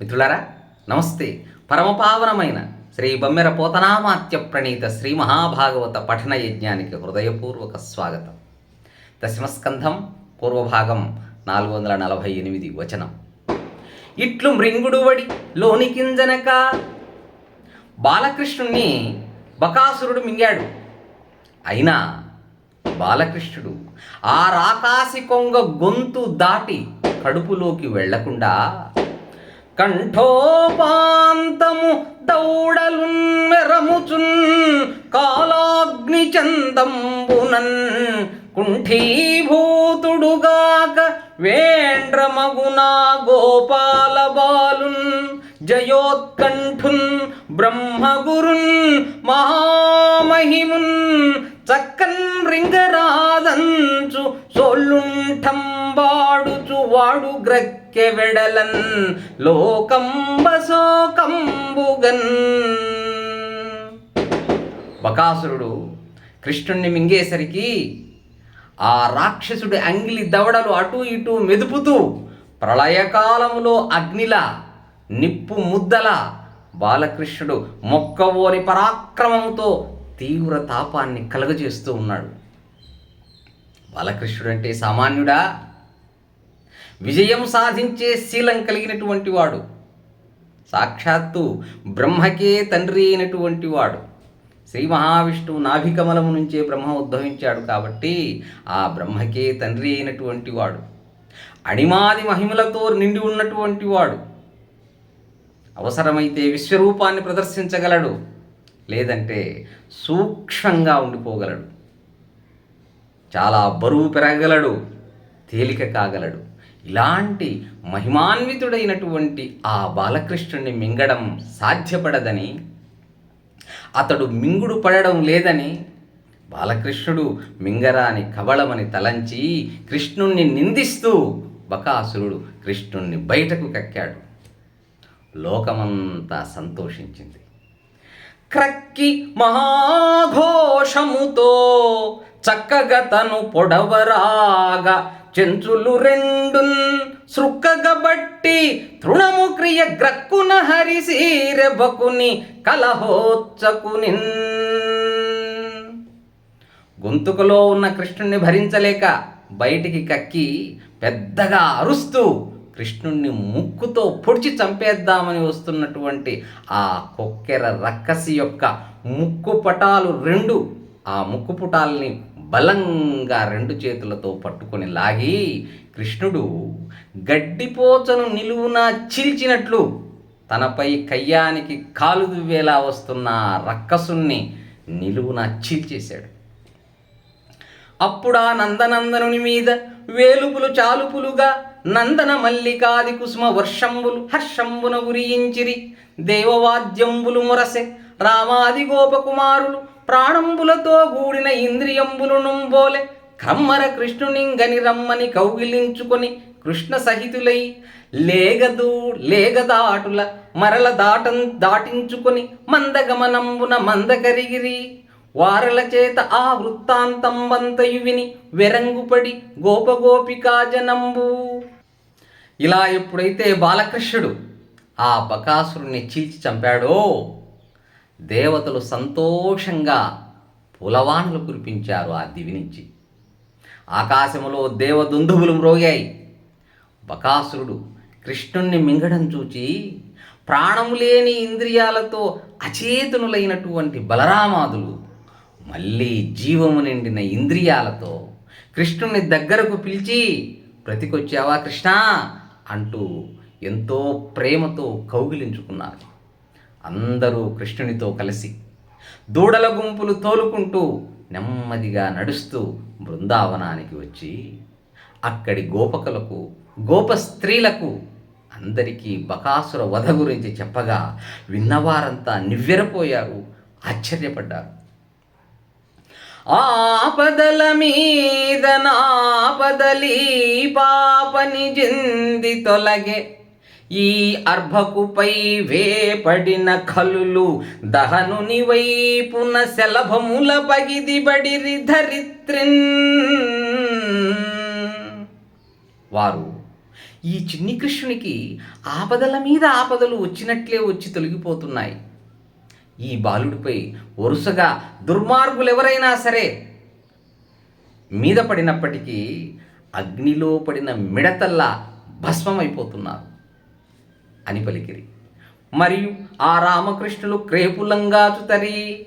మిత్రులారా నమస్తే. పరమపావనమైన శ్రీ బమ్మెర పోతనామాత్య ప్రణీత శ్రీ మహాభాగవత పఠన యజ్ఞానికి హృదయపూర్వక స్వాగతం. దశమస్కంధం పూర్వభాగం నాలుగు వందల నలభై ఎనిమిది వచనం. ఇట్లు మృంగుడు వడి లోనికింజనక బాలకృష్ణుణ్ణి బకాసురుడు మింగాడు. అయినా బాలకృష్ణుడు ఆ రాకాసి కొంగ గొంతు దాటి కడుపులోకి వెళ్ళకుండా కంఠోపాంతము దౌడలున్ మెరముచున్ కాలాగ్ని చందంబునన్ కుంఠీభూతుడుగాక వేండ్రమగునా గోపాల బాలున్ జయోత్కంఠున్ బ్రహ్మగురున్ మహామహిమున్ చక్కన్ రింగరాదంచు సొల్లుంఠంబాడుచు వాడు గ్రక్కె వెడలన్ లోకంబసోకంబుగన్ బకాసురుడు కృష్ణుణ్ణి మింగేసరికి ఆ రాక్షసుడి అంగిలి దవడలు అటు ఇటు మెదుపుతూ ప్రళయకాలములో అగ్నిల నిప్పు ముద్దల బాలకృష్ణుడు మొక్కవోని పరాక్రమంతో తీవ్ర తాపాన్ని కలగజేస్తూ ఉన్నాడు. బాలకృష్ణుడు అంటే సామాన్యుడా? విజయం సాధించే శీలం కలిగినటువంటి వాడు. సాక్షాత్తు బ్రహ్మకే తండ్రి అయినటువంటి వాడు. శ్రీ మహావిష్ణువు నాభికమలము నుంచే బ్రహ్మ ఉద్భవించాడు కాబట్టి ఆ బ్రహ్మకే తండ్రి అయినటువంటి వాడు. అణిమాది మహిమలతో నిండి ఉన్నటువంటి వాడు. అవసరమైతే విశ్వరూపాన్ని ప్రదర్శించగలడు. లేదంటే సూక్ష్మంగా ఉండిపోగలడు. చాలా బరువు పెరగలడు తేలిక కాగలడు. ఇలాంటి మహిమాన్వితుడైనటువంటి ఆ బాలకృష్ణుణ్ణి మింగడం సాధ్యపడదని అతడు మింగుడు పడడం లేదని బాలకృష్ణుడు మింగరాని కవళమని తలంచి కృష్ణుణ్ణి నిందిస్తూ బకాసురుడు కృష్ణుణ్ణి బయటకు కక్కాడు. లోకమంతా సంతోషించింది. క్రక్కి మహాఘోషముతో చక్కగా తను పొడవరాగా చెంచులు రెండు సృక్కగబట్టి తృణము క్రియ గ్రక్కున హరిసీరెబకుని కలహోచ్చకుని గొంతుకులో ఉన్న కృష్ణుణ్ణి భరించలేక బయటికి కక్కి పెద్దగా అరుస్తూ కృష్ణుణ్ణి ముక్కుతో పొడిచి చంపేద్దామని వస్తున్నటువంటి ఆ కొక్కెర రక్కసి యొక్క ముక్కు పటాలు రెండు ఆ ముక్కు పుటాల్ని బలంగా రెండు చేతులతో పట్టుకొని లాగి కృష్ణుడు గడ్డిపోచను నిలువున చీల్చినట్లు తనపై కయ్యానికి కాలు దువ్వేలా వస్తున్న రక్కసుని నిలువున చీల్చేశాడు. అప్పుడా నందనందనుని మీద వేలుపులు చాలుపులుగా నందన మల్లికాది కుసుమ వర్షంబులు హర్షంబున ఉరియించిరి దేవవాద్యంబులు మురసె రామాది గోపకుమారులు ప్రాణంబులతో గూడిన ఇంద్రియంబులు నుంబోలె కమ్మర కృష్ణునింగని రమ్మని కౌగిలించుకొని కృష్ణ సహితులై లేగదు లేగదాటుల మరల దాటం దాటించుకొని మందగమనంబున మందకరిగిరి. వారల చేత ఆ వృత్తాంతంబంతయు విని వెరంగుపడి గోపగోపికాజనంబు. ఇలా ఎప్పుడైతే బాలకృష్ణుడు ఆ బకాసురుణ్ణి చీల్చి చంపాడో దేవతలు సంతోషంగా పులవాన్లు కురిపించారు ఆ దివి నుంచి. ఆకాశములో దేవదుందువులు మ్రోగాయి. బకాసురుడు కృష్ణుణ్ణి మింగడం చూచి ప్రాణము లేని ఇంద్రియాలతో అచేతనులైనటువంటి బలరామాదులు మళ్ళీ జీవము నిండిన ఇంద్రియాలతో కృష్ణుని దగ్గరకు పిలిచి బ్రతికొచ్చావా కృష్ణ? అంటూ ఎంతో ప్రేమతో కౌగిలించుకున్నారు. అందరూ కృష్ణునితో కలిసి దూడల గుంపులు తోలుకుంటూ నెమ్మదిగా నడుస్తూ బృందావనానికి వచ్చి అక్కడి గోపకులకు గోప స్త్రీలకు అందరికీ బకాసుర వధ గురించి చెప్పగా విన్నవారంతా నివ్వెరపోయారు ఆశ్చర్యపడ్డారు. ఆపదల మీద నాపదలి పాపని జింది తొలగే. ఈ అర్భకుపై వేపడిన కలులు దహనుని వైపున శలభముల పగిదిబడిరి ధరిత్రిన్. వారు ఈ చిన్ని కృష్ణునికి ఆపదల మీద ఆపదలు వచ్చినట్లే వచ్చి తొలగిపోతున్నాయి. ఈ బాలుడిపై వరుసగా దుర్మార్గులు ఎవరైనా సరే మీద పడినప్పటికీ అగ్నిలో పడిన మిడతల్లా భస్మమైపోతున్నారు అని పలికిరి. మరియు ఆ రామకృష్ణులు క్రేపులంగాచుతరి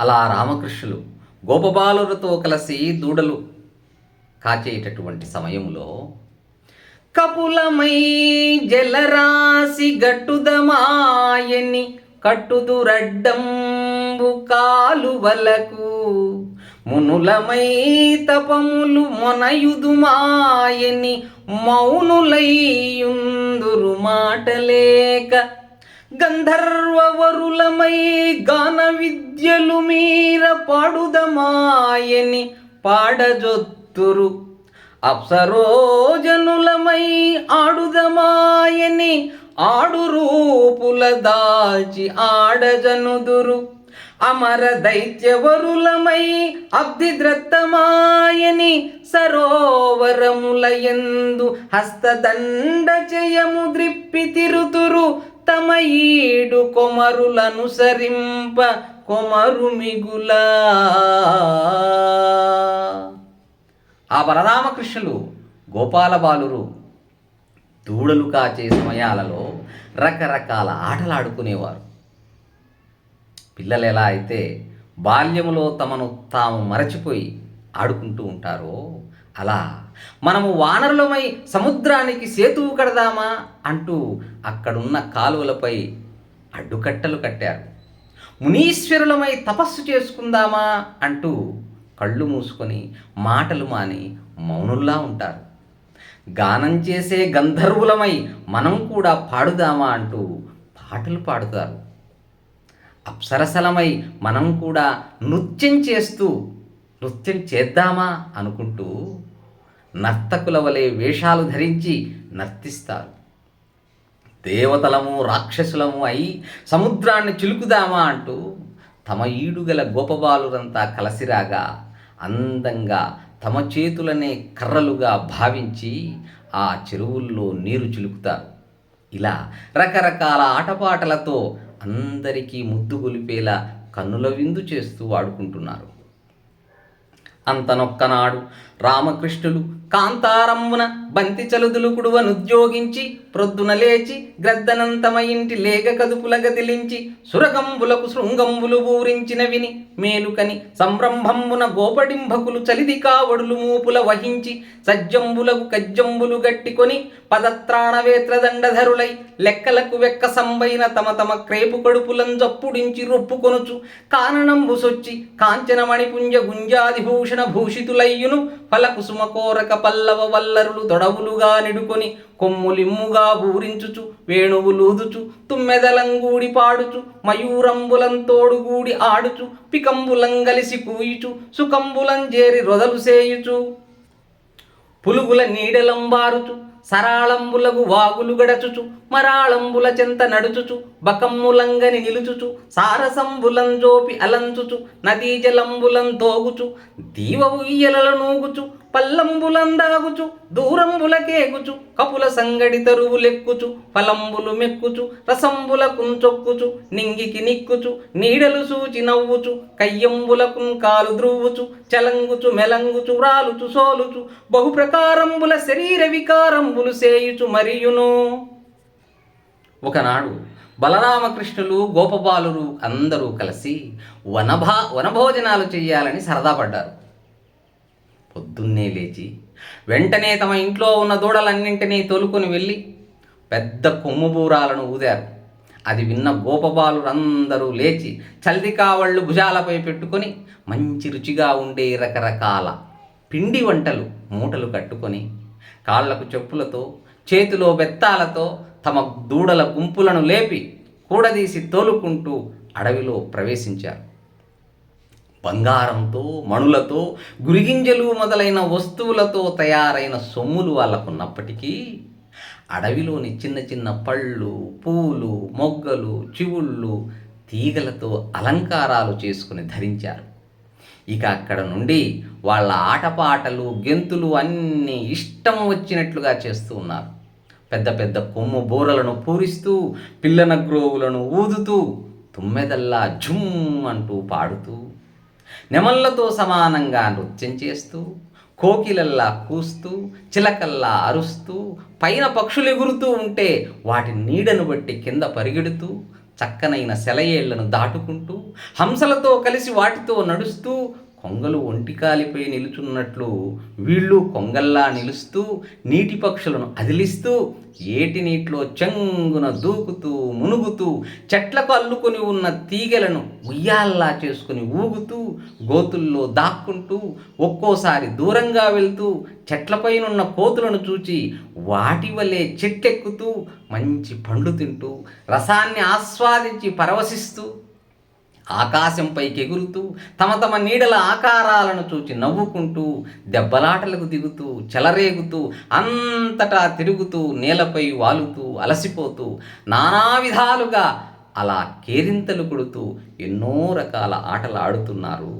అలా రామకృష్ణులు గోపబాలులతో కలిసి దూడలు కాచేటటువంటి సమయంలో కపులమై జలరాశి గట్టుదమాయని కట్టుదురడ్డంబు కాలువలకు మునులమై తపములు మొనయుదుమాయని మౌనులైయుందురు మాటలేక గంధర్వవరులమై గాన విద్యలు మీర పాడుదమాయని పాడజొత్తురు అప్సరోజనులమై ఆడుదమాయని ఆడు రూపుల దాల్చి ఆడజనుదురు. అమర దైత్యవరులమై అబ్ధిద్రత్తమాయని సరోవరములయందు హస్తదండ జయము ద్రిప్పి తిరుతురు. తమ ఈడు కొమరులనుసరింప కొమరు మిగులా ఆ బలరామకృష్ణులు గోపాల బాలురు దూడలు కాచే సమయాలలో రకరకాల ఆటలాడుకునేవారు. పిల్లలు ఎలా అయితే బాల్యములో తమను తాము మరచిపోయి ఆడుకుంటూ ఉంటారో అలా మనము వానరులమై సముద్రానికి సేతువు కడదామా అంటూ అక్కడున్న కాలువలపై అడ్డుకట్టలు కట్టారు. మునీశ్వరులమై తపస్సు చేసుకుందామా అంటూ కళ్ళు మూసుకొని మాటలు మాని మౌనుల్లా ఉంటారు. గానం చేసే గంధర్వులమై మనం కూడా పాడుదామా అంటూ పాటలు పాడుతారు. అప్సరసలమై మనం కూడా నృత్యం చేస్తూ నృత్యం చేద్దామా అనుకుంటూ నర్తకుల వలె వేషాలు ధరించి నర్తిస్తారు. దేవతలము రాక్షసులము అయి సముద్రాన్ని చిలుకుదామా అంటూ తమ ఈడుగల గోపబాలురంతా కలసిరాగా అందంగా తమ చేతులనే కర్రలుగా భావించి ఆ చెరువుల్లో నీరు చిలుకుతారు. ఇలా రకరకాల ఆటపాటలతో అందరికీ ముద్దు గొలిపేలా కన్నుల విందు చేస్తూ ఆడుకుంటున్నారు. అంతనొక్కనాడు రామకృష్ణులు కాంతారమ్మున బంతి చలుదులుకుడువనుద్యోగించి ప్రొద్దున లేచి గ్రద్దనంతమ ఇంటి లేగ కదుపుల గదిలించి సురగంబులకు శృంగంబులు ఊరించిన విని మేలుకని సంరంభంబున గోపడింభకులు చలిది కావడులు మూపుల వహించి సజ్జంబులకు కజ్జంబులు గట్టికొని పదత్రాణవేత్రదండధరులై లెక్కలకు వెక్క సంబైన తమ తమ క్రేపు కడుపులం జప్పుడించి రొప్పుకొనుచు కాననంబు సొచ్చి కాంచన మణిపుంజ గుంజాదిభూషణ భూషితులయ్యును ఫలకుసుమ కోరక పల్లవ వల్లరులు తొడవులుగా నిడుకొని కొమ్ములిమ్ముగా ఊరించుచు వేణువులూదుచు తుమ్మెదలంగూడి పాడుచు మయూరంబులంతోడుగూడి ఆడుచు పికంబులం గలిసి కూయుచు సుకంబులం చేరి రొదలు సేయుచు. పులుగుల నీడలంబారుచు సరాళంబులకు వాగులు గడచుచు మరాళంబుల చెంత నడుచుచు బకమ్ములంగని నిలుచుచు సారసంబులం జోపి అలంచుచు నదీ జలంబులం తోగుచు దీవ ఉయ్యలల నూగుచు పల్లంబులందాగుచు దూరంబులకేగుచు కపుల సంగడి తరువులెక్కుచు ఫలంబులు మెక్కుచు రసంబుల కుంచొక్కుచు నింగికి నిక్కుచు నీడలు సూచి నవ్వుచు కయ్యంబుల కాలు ద్రువ్వుచు చలంగుచు మెలంగుచు రాలుచు సోలుచు బహుప్రకారంబుల శరీర వికారంబులు సేయుచు మరియును. ఒకనాడు బలరామకృష్ణులు గోపబాలురు అందరూ కలిసి వనభా వనభోజనాలు చేయాలని సరదా పడ్డారు. పొద్దున్నే లేచి వెంటనే తమ ఇంట్లో ఉన్న దూడలన్నింటినీ తోలుకొని వెళ్ళి పెద్ద కొమ్ముబూరాలను ఊదారు. అది విన్న గోపబాలురందరూ లేచి చల్ది కావళ్ళు భుజాలపై పెట్టుకొని మంచి రుచిగా ఉండే రకరకాల పిండి వంటలు మూటలు కట్టుకొని కాళ్ళకు చెప్పులతో చేతిలో బెత్తాలతో తమ దూడల గుంపులను లేపి కూడదీసి తోలుకుంటూ అడవిలో ప్రవేశించారు. బంగారంతో మణులతో గురిగింజలు మొదలైన వస్తువులతో తయారైన సొమ్ములు వాళ్ళకున్నప్పటికీ అడవిలోని చిన్న చిన్న పళ్ళు పూలు మొగ్గలు చివుళ్ళు తీగలతో అలంకారాలు చేసుకుని ధరించారు. ఇక అక్కడ నుండి వాళ్ళ ఆటపాటలు గెంతులు అన్నీ ఇష్టం వచ్చినట్లుగా చేస్తూ ఉన్నారు. పెద్ద పెద్ద కొమ్ము బోరలను పూరిస్తూ పిల్లన గ్రోవులను ఊదుతూ తుమ్మెదల్లా జుమ్ అంటూ పాడుతూ నెమళ్ళతో సమానంగా నృత్యం చేస్తూ కోకిలల్లా కూస్తూ చిలకల్లా అరుస్తూ పైన పక్షులు ఎగురుతూ ఉంటే వాటి నీడను బట్టి కింద పరిగెడుతూ చక్కనైన సెలయేళ్ళను దాటుకుంటూ హంసలతో కలిసి వాటితో నడుస్తూ కొంగలు ఒంటికాలిపై నిలుచున్నట్లు వీళ్ళు కొంగల్లా నిలుస్తూ నీటి పక్షులను అదిలిస్తూ ఏటి నీటిలో చెంగున దూకుతూ మునుగుతూ చెట్లకు అల్లుకొని ఉన్న తీగలను ఉయ్యాల్లా చేసుకుని ఊగుతూ గోతుల్లో దాక్కుంటూ ఒక్కోసారి దూరంగా వెళ్తూ చెట్లపైనున్న కోతులను చూచి వాటి వలె చెట్టెక్కుతూ మంచి పండ్లు తింటూ రసాన్ని ఆస్వాదించి పరవశిస్తూ ఆకాశంపైకి ఎగురుతూ తమ తమ నీడల ఆకారాలను చూచి నవ్వుకుంటూ దెబ్బలాటలకు దిగుతూ చెలరేగుతూ అంతటా తిరుగుతూ నేలపై వాలుతూ అలసిపోతూ నానా విధాలుగా అలా కేరింతలు కొడుతూ ఎన్నో రకాల ఆటలు ఆడుతున్నారు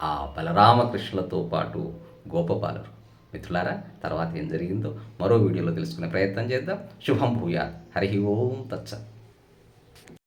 ఆ బలరామకృష్ణులతో పాటు గోపపాలరు మిత్రులారా తర్వాత ఏం జరిగిందో మరో వీడియోలో తెలుసుకునే ప్రయత్నం చేద్దాం. శుభం భూయా హరి ఓం తచ్చ